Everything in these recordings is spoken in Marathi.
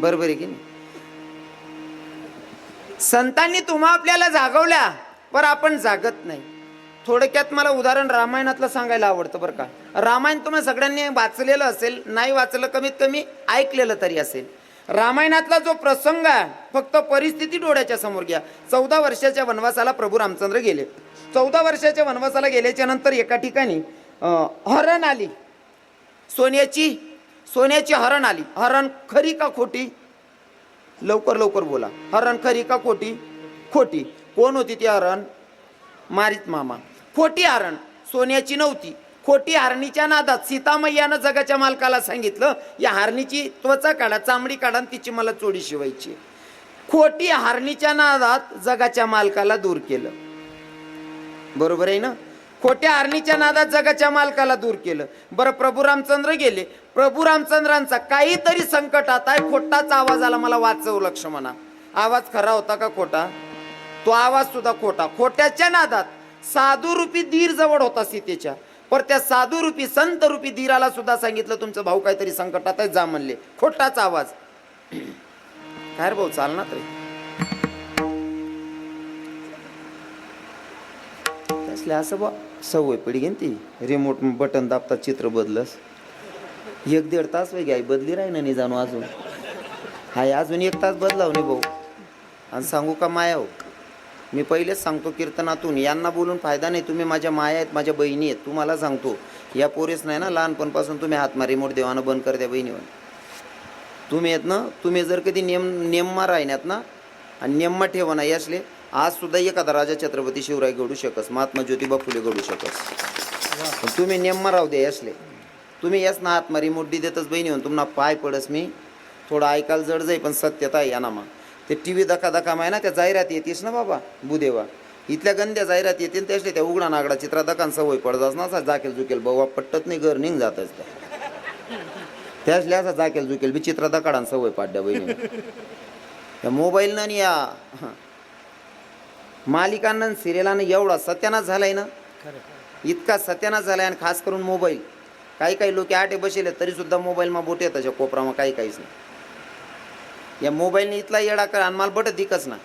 बरोबर आहे की नाही? संतांनी तुम्हा आपल्याला जागवल्या पर आपण जागत नाही. थोडक्यात मला उदाहरण रामायणातलं सांगायला आवडतं बरं का. रामायण तुम्ही सगळ्यांनी वाचलेलं असेल नाही वाचलं कमीत कमी ऐकलेलं तरी असेल. रामायणातला जो प्रसंग आहे फक्त परिस्थिती डोळ्याच्या समोर घ्या. चौदा वर्षाच्या वनवासाला प्रभू रामचंद्र गेले. चौदा वर्षाच्या वनवासाला गेल्याच्यानंतर एका ठिकाणी हरण आली. सोन्याची सोन्याची हरण आली. हरण खरी का खोटी? लवकर लवकर बोला. हरण खरी का खोटी? खोटी. कोण होती ती हरण? मारित मामा. खोटी हरण. सोन्याची नव्हती. खोटी हारणीच्या नादात सीतामय्यानं जगाच्या मालकाला सांगितलं या हरणीची त्वचा काढा चामडी काढा आणि तिची मला चोडी शिवायची. खोटी हारणीच्या नादात जगाच्या मालकाला दूर केलं. बरोबर आहे ना? खोट्या हरणीच्या नादात जगाच्या मालकाला दूर केलं. बरं प्रभू रामचंद्र गेले. प्रभू रामचंद्रांचा काहीतरी संकटात आहे. खोटाच आवाज आला. मला वाचव लक्ष म्हणा. आवाज खरा होता का खोटा? तो आवाज सुद्धा खोटा. खोट्याच्या नादात साधू रूपी धीर जवळ होता सीतेच्या. पर त्या साधू रूपी संत रूपी धीराला सुद्धा सांगितलं तुमचं भाऊ काहीतरी संकटात आहे जा म्हणले. खोटाच आवाज. काय रे भाऊ चालणार तरी? त्यासले असं बा सवय पडी घेन ती. रिमोट बटन दाबता चित्र बदलस. एक दीड तास वेगळी आहे बदली राही ना नाही जाणू अजून. हाय अजून एक तास बदलाव नाही भाऊ. आणि सांगू का माया हो? मी पहिलेच सांगतो कीर्तनातून. यांना बोलून फायदा नाही. तुम्ही माझ्या माया आहेत माझ्या बहिणी आहेत. तुम्हाला सांगतो. या पोरेस नाही ना लहानपणापासून तुम्ही हातमा रिमोट देवानं बंद कर द्या बहिणीवर. तुम्ही आहेत ना तुम्ही जर कधी नेम नेममा राहिण्यात ना आणि नेममा ठेवा ना यासले आज सुद्धा एखादा राजा छत्रपती शिवराय घडू शकस महात्मा ज्योतिबा फुले घडू शकस. तुम्ही नेममा राहू द्या यासले. तुम्ही यास ना आत्मा रिमोट दी देतच बहिणी म्हणून तुम्हाला पाय पडस मी. थोडं ऐकायला जड जाई पण सत्यता आहे या नामा ते टी व्ही दका दका माय ना त्या जाहिरात येतीस ना बाबा बुदेवा इथल्या गंद्या जाहिरात येतील त्यासले त्या उघडा नागडा चित्रा दकान सवय पडत ना असा जाकेल जुकेल बाबा पट्टत नाही घर निघ जातच त्या त्यासले असा जाकेल जुकेल बी चित्रा दकाडान सवय पाड्या बहिणी या मोबाईलनं आणि या मालिकांना सिरियलानं एवढा सत्यानाश झालाय ना. इतका सत्यानाश झालाय आणि खास करून मोबाईल. काही काही लोक आटे बसेले तरी सुद्धा मोबाईलमा बोट येतात त्याच्या कोपरामा काही काहीच नाही. या मोबाईलने इथला येडा कर आणि मला बट दिकच ना.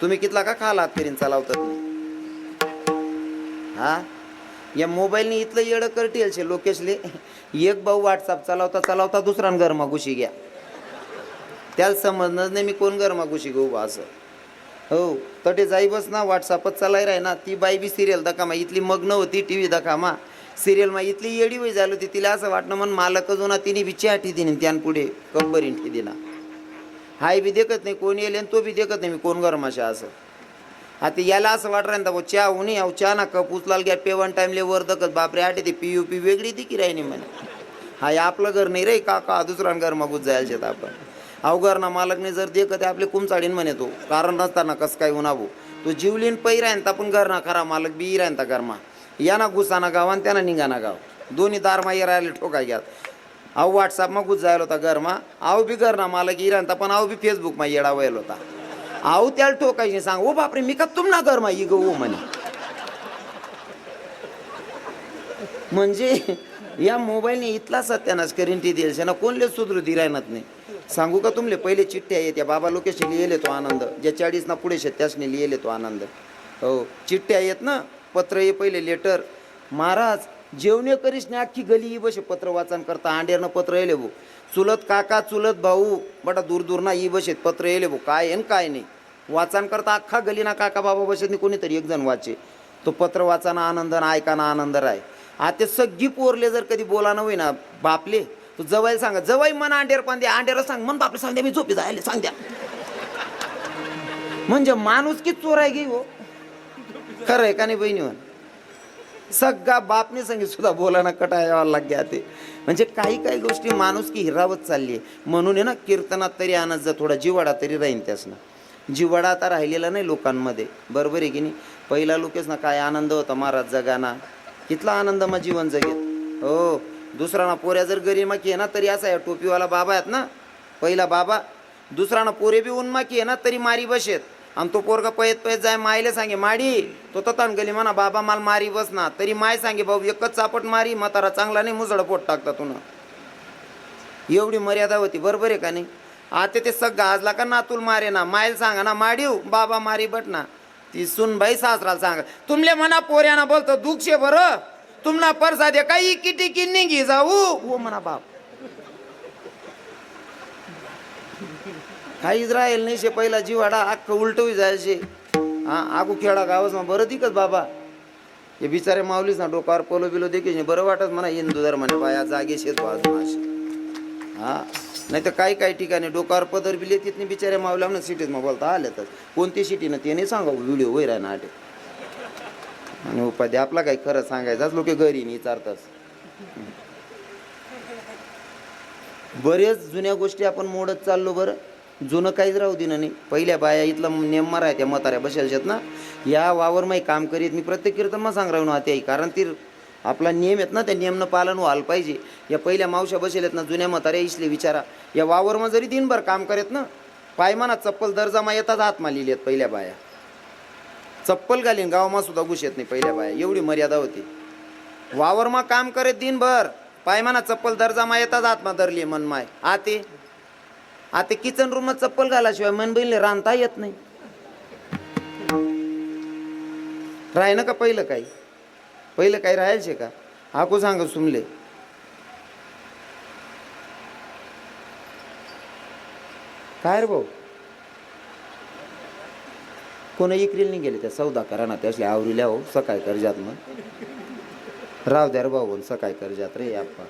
तुम्ही कितला का खाला हात करीन चालावतात हा? या मोबाईलने इथलं येडं करतील शे लोकेशले. एक भाऊ व्हॉट्सअप चालवता चालवता दुसरा गरमा घुशी घ्या. त्याला समजणार नाही मी कोण गरमा घुशी घेऊ बा असं. हो तटे जाई बस ना व्हॉट्सअपच चालाय राही ना ती बाई बी सिरियल दखामा इथली मग्न होती टी व्ही दखामा. सिरियलमा इथली येडी वय झाली होती तिला असं वाटणं म्हणून मालक जो ना तिने बी चहाटी दिनी त्यान पुढे कंबरीन ठी दिला. हाय बी देखत नाही कोण येईल आणि तो बी देखत नाही मी कोण गरमाशा असं. आता याला असं वाट राहिलं भाऊ चहा उनी अहो चहा ना कप उचलाल घ्या पेवन टाईमले वर दकत बापरे आटे ते पी यू पी वेगळी ती की राहिनी म्हणे. हाय आपलं घर नाही रे काका दुसरा घर मागूच जायला शेत आपण. अवघर ना मालकने जर देखत आपले कुमचाडीन म्हणे तो. कारण नसताना कसं काय उन्हाबू तो जीवलीन पै राहीन तर आपण घर ना खरा मालक बी राहिन तर घरमा. या ना गाव आणि त्यांना निघाना गाव. दोन्ही दारमा ये राहिले ठोका घ्यात अहो व्हॉट्सअपमा घुस जायला होता घरमा आहो बी घर ना मला की राहता पण आहो बी फेसबुकमा येडा वयल होता. आहो त्याला ठोकायची सांग ओ बापरे मी का तुम ना घरमा ई गो म्हणे. म्हणजे या मोबाईलने इथला सत्यानाश करीन ती देश ना कोणले सुधरू दि राहणार नाही. सांगू का तुमले पहिले चिठ्ठ्या येत्या बाबा लोकेशन लिहिले तो आनंद. ज्या चाळीस ना पुढे शेत त्यासने लिहिले तो आनंद. हो चिठ्ठ्या येत ना पत्र ये पहिले लेटर महाराज जेवणे करीसने अख्खी गली ही बसे पत्र वाचन करता. आंडेरनं पत्र येले भाऊ चुलत काका चुलत भाऊ बटा दूर दूर ना ई बसेत पत्र येले भाऊ काय आहे काय नाही. वाचन करता अख्खा गली ना काका बाबा बसेत कोणीतरी एक जण वाचे. तो पत्र वाचाना आनंद ना ऐकाना आनंद राय. आता सगळी पोरले जर कधी बोलानं होई ना बापले तू जवाई सांगा. जवाई मन अंडेर पांदे आंडेर सांग. मन बापले सांग द्या. मी झोपी जायला सांग द्या. म्हणजे माणूस की चोर आहे गे हो. खरं आहे का नाही बहिणी सगळा बापने सांगित सुद्धा बोलाना कटा यावा लाग्या ते म्हणजे काही काही गोष्टी माणूस की हिरावत चालली आहे. म्हणून आहे ना कीर्तनात तरी आणत जा थोडा जिवाडा तरी राहीन त्यासनं. जिवाडा आता राहिलेला नाही लोकांमध्ये. बरोबर आहे की नाही? पहिला लोकेच ना काय आनंद होता महाराज जगाना. कितला आनंद मग जीवन जगेत? हो. दुसरा ना पोऱ्या जर गरिमाकी आहे ना तरी असा आहे टोपीवाला बाबा आहेत ना. पहिला बाबा. दुसरा ना पोरे बी उन्माकी आहे ना तरी मारी बसेत. आणि तो पोरगा पयत पयत जाय मायले सांगे माडी तो ततान गेली म्हणा बाबा माल मारी बस ना. तरी माय सांगे भाऊ एकच चापट मारी म्हातारा चांगला नाही मुसळ पोट टाकता तुनं. एवढी मर्यादा होती बरोबर आहे का नाही? आता ते सग गाजला का नातूल मारे ना? मायल सांगा ना माडीव बाबा मारी बट ना. ती सुनबाई सासराला सांगा तुमले म्हणा पोऱ्याना बोलतो दुखशे बरं. तुमना परसा दे काही किटी किन्नी घे जाऊ. हो म्हणा बाप. હા ઇઝરાયલ नाही शे पहिला जीवाडा આખો ઉલટવી जायचे છે હા આખું ખેડા ગાવસમાં बरं દીકત बाबा. हे बिचारे માવલીસના ना डोकावर पलो बिलो देखील बरं वाटत म्हणा हिंदू धर्माने बाया जागे शेत बाजूमाश हा नाही तर काही काही ठिकाणी डोकार पदर बिले तिथने बिचाऱ्या म्हणून सिटीत मग बोलता आल्यातच कोणती सिटीनं त्याने सांगा व्हिडिओ वैर आहे ना आठे आणि उपाध्याय आपला काही खरं सांगायचाच लोक घरी विचारतात बरेच जुन्या गोष्टी आपण मोडत चाललो बरं. जुनं काहीच राहू दिनं नाही. पहिल्या बाया इथला नेम आहे त्या म्हाताऱ्या बसेल ना. या वावर माही काम करीत. मी प्रत्येक कीर्तन मग सांग राहून आई. कारण ती आपला नियम आहेत ना त्या नियमनं पालन व्हायला पाहिजे. या पहिल्या मावशा बसेल आहेत ना जुन्या म्हाताऱ्या इसले विचारा. या वावरमा जरी दिनभर काम करेत ना पायमाना चप्पल दर्जामा येतात हातमा आहेत पहिल्या बाया. चप्पल घालीन गावामा सुद्धा घुस येत नाही पहिल्या बाया. एवढी मर्यादा होती. वावरमा काम करेत दिनभर पायमाना चप्पल दर्जामा येतात आत्मा धरली मनमाय. आते. आता किचन रूमात चप्पल घालाशिवाय मन बहिणीला रांधता येत नाही. राह ना का पहिलं काही? पहिलं काही राहायचे का? हाकू सांग सुमले. काय रे भाऊ? कोणा इकरील नाही गेले त्या सौदा करा ना त्यासले आवरील्या हो सकाळी करजात मग राव द्या रे भाऊ सकाळी करजात रे आपण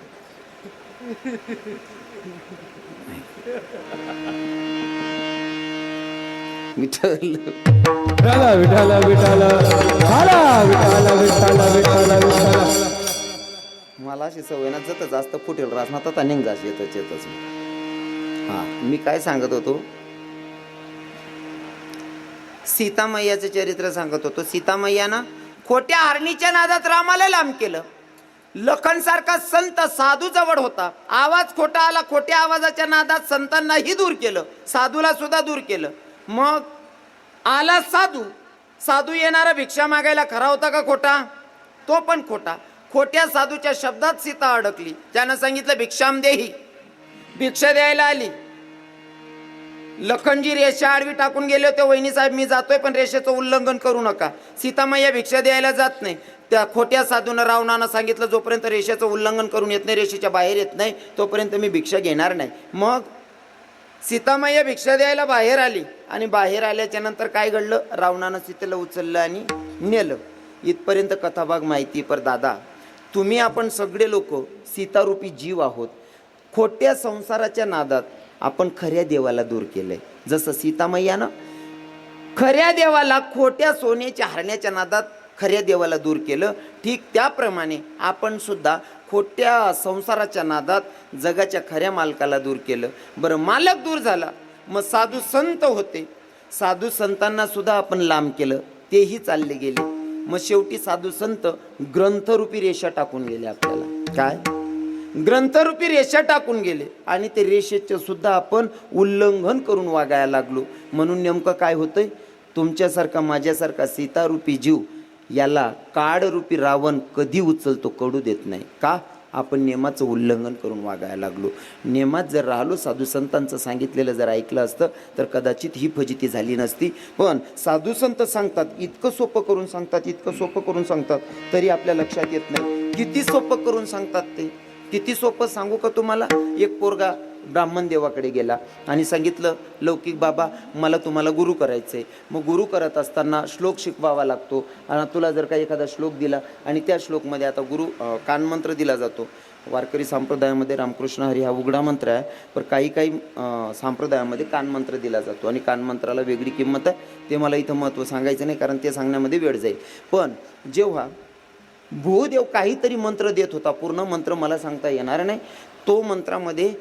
विठ्ठल. विठाला विठाला विठाला विठाला विठाला विठाला विठाला मला अशी सवय ना जत जास्त फुटेल रास ना तथा निघास येतच येतच. हा मी काय सांगत होतो? सीतामय्याचं चरित्र सांगत होतो. सीतामय्यानं खोट्या हरणीच्या नादात रामाला लांब केलं. लखनसारखा संत साधू जवळ होता. आवाज खोटा आला खोट्या आवाजाच्या नादात संतांनाही दूर केलं. साधूला सुद्धा दूर केलं. मग आला साधू. साधू येणारा भिक्षा मागायला खरा होता का खोटा? तो पण खोटा. खोट्या साधूच्या शब्दात सीता अडकली. ज्यानं सांगितलं भिक्षाम देही. भिक्षा द्यायला आली. लखनजी रेषा आडवी टाकून गेले होते. वहिनी साहेब मी जातोय पण रेषेचं उल्लंघन करू नका. सीतामाया भिक्षा द्यायला जात नाही. त्या खोट्या साधूनं रावणानं सांगितलं जोपर्यंत रेषेचं उल्लंघन करून येत नाही रेषेच्या बाहेर येत नाही तोपर्यंत मी भिक्षा घेणार नाही. मग सीतामाया भिक्षा द्यायला बाहेर आली आणि बाहेर आल्याच्यानंतर काय घडलं? रावणानं सीतेला उचललं आणि नेलं. इथपर्यंत कथाभाग माहिती पर दादा तुम्ही आपण सगळे लोक सीतारूपी जीव आहोत. खोट्या संसाराच्या नादात आपण खऱ्या देवाला दूर केलंय. जसं सीतामय्यानं खऱ्या देवाला खोट्या सोन्याच्या हरण्याच्या नादात खऱ्या देवाला दूर केलं. ठीक त्याप्रमाणे आपण सुद्धा खोट्या संसाराच्या नादात जगाच्या खऱ्या मालकाला दूर केलं. बरं मालक दूर झाला. मग साधू संत होते. साधू संतांना सुद्धा आपण लांब केलं. तेही चालले गेले. मग शेवटी साधू संत ग्रंथरूपी रेषा टाकून गेले आपल्याला. काय? ग्रंथरूपी रेषा टाकून गेले. आणि ते रेषेचे सुद्धा आपण उल्लंघन करून वागायला लागलो. म्हणून नेमकं काय होतंय? तुमच्यासारखा माझ्यासारखा सीतारूपी जीव याला काळरूपी रावण कधी उचलतो कडू देत नाही. का? आपण नियमाचं उल्लंघन करून वागायला लागलो. नियमात जर राहिलो साधू संतांचं सांगितलेलं जर ऐकलं असतं तर कदाचित ही फजिती झाली नसती. पण साधू संत सांगतात इतकं सोपं करून सांगतात इतकं सोपं करून सांगतात तरी आपल्या लक्षात येत नाही. किती सोपं करून सांगतात ते? किती सोपं सांगू का तुम्हाला? एक पोरगा ब्राह्मण देवाकडे गेला आणि सांगितलं लौकिक बाबा मला तुम्हाला गुरु करायचंय. मग गुरु करत असताना श्लोक शिकवावा लागतो. आणि तुला जर का एखादा श्लोक दिला आणि त्या श्लोकमध्ये आता गुरु कानमंत्र दिला जातो. वारकरी संप्रदायामध्ये रामकृष्ण हरी हा उघडा मंत्र आहे पण काही काही संप्रदायामध्ये कानमंत्र दिला जातो. आणि कानमंत्राला वेगळी किंमत आहे. ते मला इथं महत्त्व सांगायचं नाही कारण ते सांगण्यामध्ये वेळ जाईल. पण जेव्हा भूदेव काहीतरी मंत्र देत होता पूर्ण मंत्र मला सांगता येणार नाही तो मंत्रामध्ये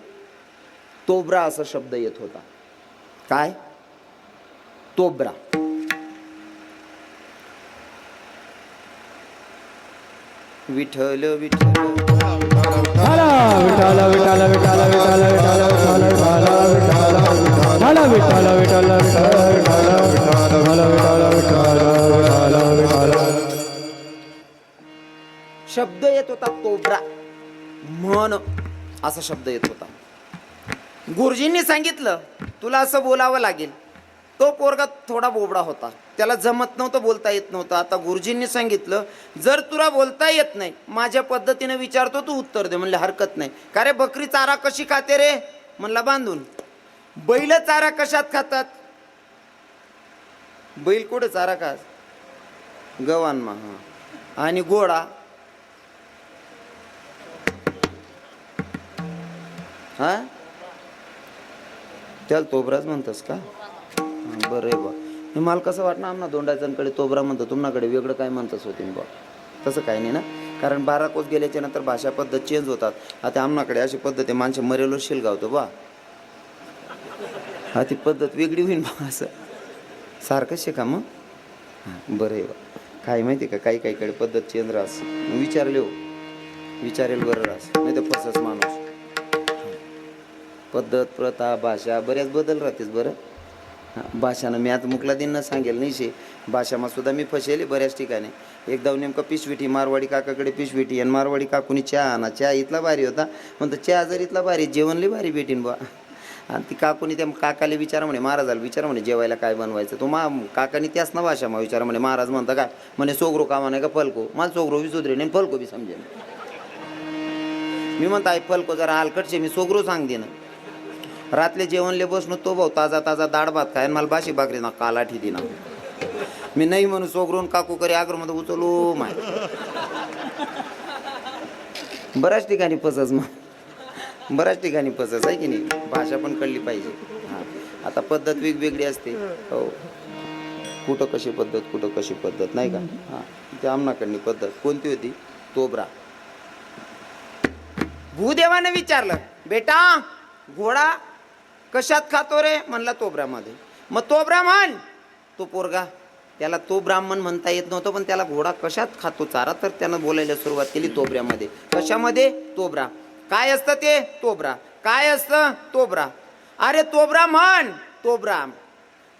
तोब्रा असा शब्द येत होता. काय? तोब्रा. विठाला विठाला विठाला विठाला विठाला विठाला विठाला विठाला विठाला विठाला विठाला विठाला विठाला विठाला विठाला विठाला शब्द येत होता तोब्रा. म्हण असा शब्द येत होता. गुरुजींनी सांगितलं तुला असं बोलावं लागेल. तो पोरगा थोडा बोबडा होता. त्याला जमत नव्हतं बोलता येत नव्हतं. आता गुरुजींनी सांगितलं जर तुला बोलता येत नाही माझ्या पद्धतीने विचारतो तू उत्तर दे. म्हणलं हरकत नाही. का रे बकरी चारा कशी खाते रे? म्हणला बांधून. बैल चारा कशात खातात? बैल कुठे चारा खास गवानमा हा. आणि घोडा? हा? त्याला तोबराच म्हणतस का? बरं आहे बा. हे मला कसं वाटणार? आमना दोंडायचांकडे तोबरा म्हणतो तुम्हाकडे वेगळं काय म्हणतस होते बा. तसं काही नाही ना. कारण बारा कोस गेल्याच्यानंतर भाषा पद्धत चेंज होतात. आता आमनाकडे अशी पद्धत आहे माणसं मरेलो शिलगावतो बा. हा ती पद्धत वेगळी होईन बा असं. सारखं शिका मग? हां बरं आहे बा. काय माहिती आहे का? काही काहीकडे पद्धत चेंज राहस. विचारले हो. विचारेल बरं राहस. नाही तर फसच माणूस. पद्धत प्रथा भाषा बऱ्याच बदल राहतेच बरं. हां भाषानं मी आता मुकला दिन सांगेल नाही शे. भाषामा सुद्धा मी फसेले बऱ्याच ठिकाणी. एकदा नेमकं पिशविटी मारवाडी काकाकडे पिशविटी आणि मारवाडी काकुनी चहा आणा. चहा इथला भारी होता. म्हणतो चहा जर इथला भारी जेवणली भारी भेटीन बा आणि ती काकुनी त्या काकाला विचारा म्हणे महाराजाला विचारा म्हणे जेवायला काय बनवायचं? तो मा काकानी त्याच ना भाषा मग विचारा म्हणे महाराज म्हणता काय? म्हणे सोगरो कामा नाही का फलको. मला सोगरो बी सुधरे नाही फलको बी समजेन. मी म्हणतो आई फलको जरा हलकटचे मी सोगरो सांग दे ना रातले जेवणले बसणं तो भाऊ ताजा ताजा दाड भात खाय मला बाशी भाकरी ना कालाठी दिना. मी नाही म्हणू सोगरून काकू करे आग्रमध्ये उचलो माय. बऱ्याच ठिकाणी पसच मग. बऱ्याच ठिकाणी फसस आहे की नाही? भाषा पण कळली पाहिजे. हां. आता पद्धत वेगवेगळी असते. हो. कुठं कशी पद्धत कुठं कशी पद्धत नाही का? हां. ते आमनाकडनी पद्धत. कोणती होती? तोबरा. भूदेवाने विचारलं बेटा घोडा कशात खातो रे? म्हणला तो ब्राह्मण. मग तो ब्राह्मण तो पोरगा त्याला तो ब्राह्मण म्हणता येत नव्हतं पण त्याला घोडा कशात खातो? चारा तर त्यानं बोलायला सुरुवात केली तोबऱ्यामध्ये कशामध्ये? तोबरा. काय असतं ते? तोबरा. काय असतं? तोबरा. अरे तोबरा म्हण तोबरा.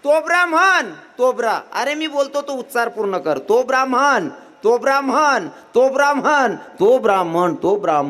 तो ब्राह्मण तोब्रा. अरे मी बोलतो तो उच्चार पूर्ण कर. तो ब्राह्मण तो ब्राह्मण तो ब्राह्मण तो ब्राह्मण तो ब्राह्मण.